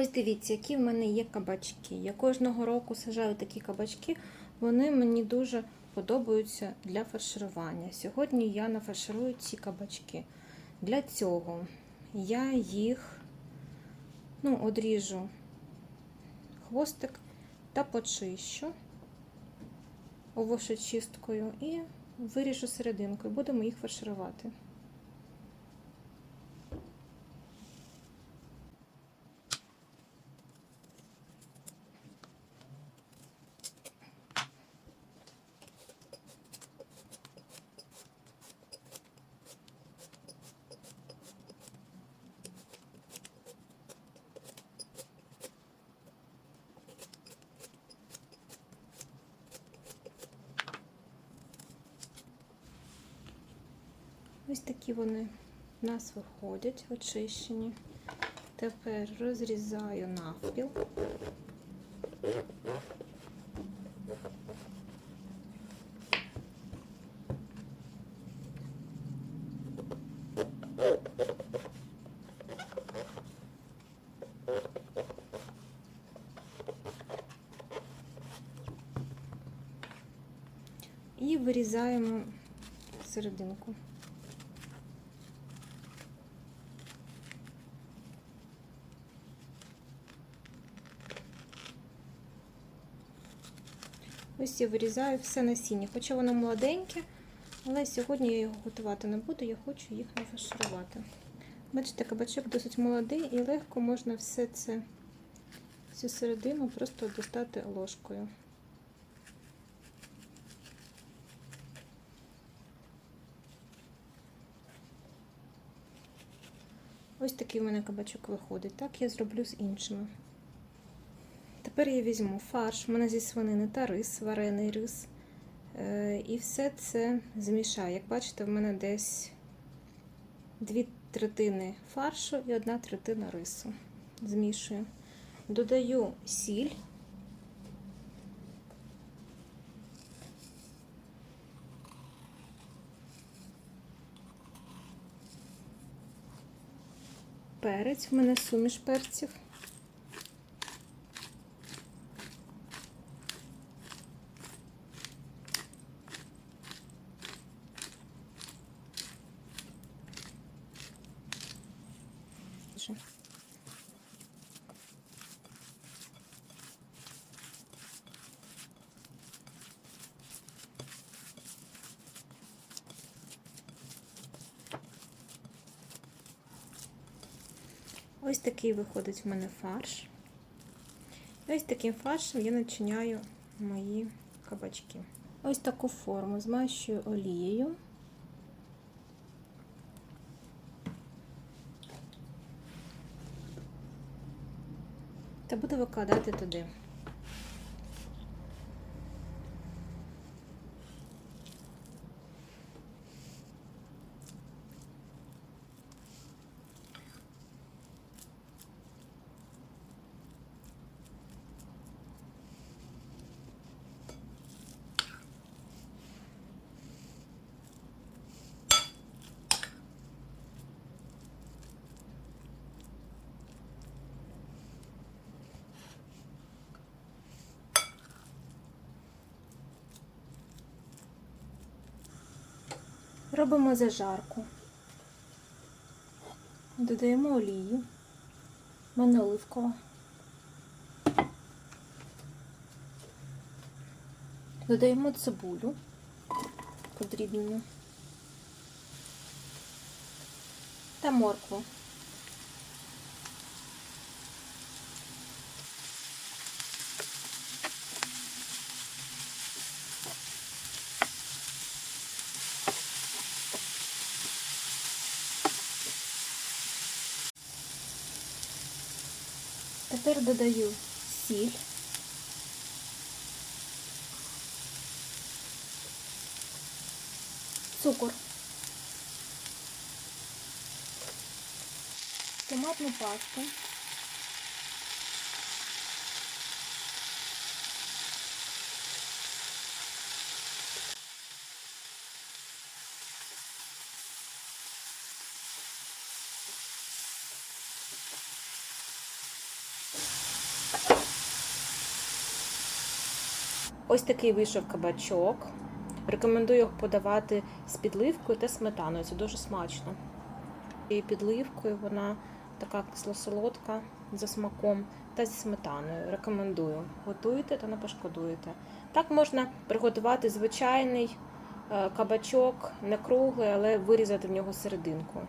Ось дивіться, які в мене є кабачки. Я кожного року сажаю такі кабачки, вони мені дуже подобаються для фарширування. Сьогодні я нафарширую ці кабачки. Для цього я їх ну, одріжу хвостик та почищу овочечисткою і виріжу серединкою. Будемо їх фарширувати. Ось такі вони в нас виходять, очищені. Тепер розрізаю навпіл. І вирізаємо серединку. Ось я вирізаю все насіння, хоча воно молоденьке, але сьогодні я його готувати не буду, я хочу їх нафарширувати. Бачите, кабачок досить молодий і легко можна все це, цю середину просто достати ложкою. Ось такий в мене кабачок виходить. Так я зроблю з іншими. Тепер я візьму фарш, в мене зі свинини та рис, варений рис. Е, І все це змішаю. Як бачите, в мене десь дві третини фаршу і одна третина рису. Змішую. Додаю сіль. Перець, в мене суміш перців. Вже. Ось такий виходить в мене фарш. І ось таким фаршем я начиняю мої кабачки. Ось таку форму змащую олією. Та буду викладати туди. Робимо зажарку. Додаємо олію. Мене оливкова. Додаємо цибулю подрібнену та моркву. Тепер додаю сіль. Цукор. Томатну пасту. Ось такий вийшов кабачок. Рекомендую його подавати з підливкою та сметаною. Це дуже смачно. І підливкою вона така кисло-солодка за смаком та зі сметаною. Рекомендую. Готуйте та не пошкодуєте. Так можна приготувати звичайний е, кабачок, не круглий, але вирізати в нього серединку.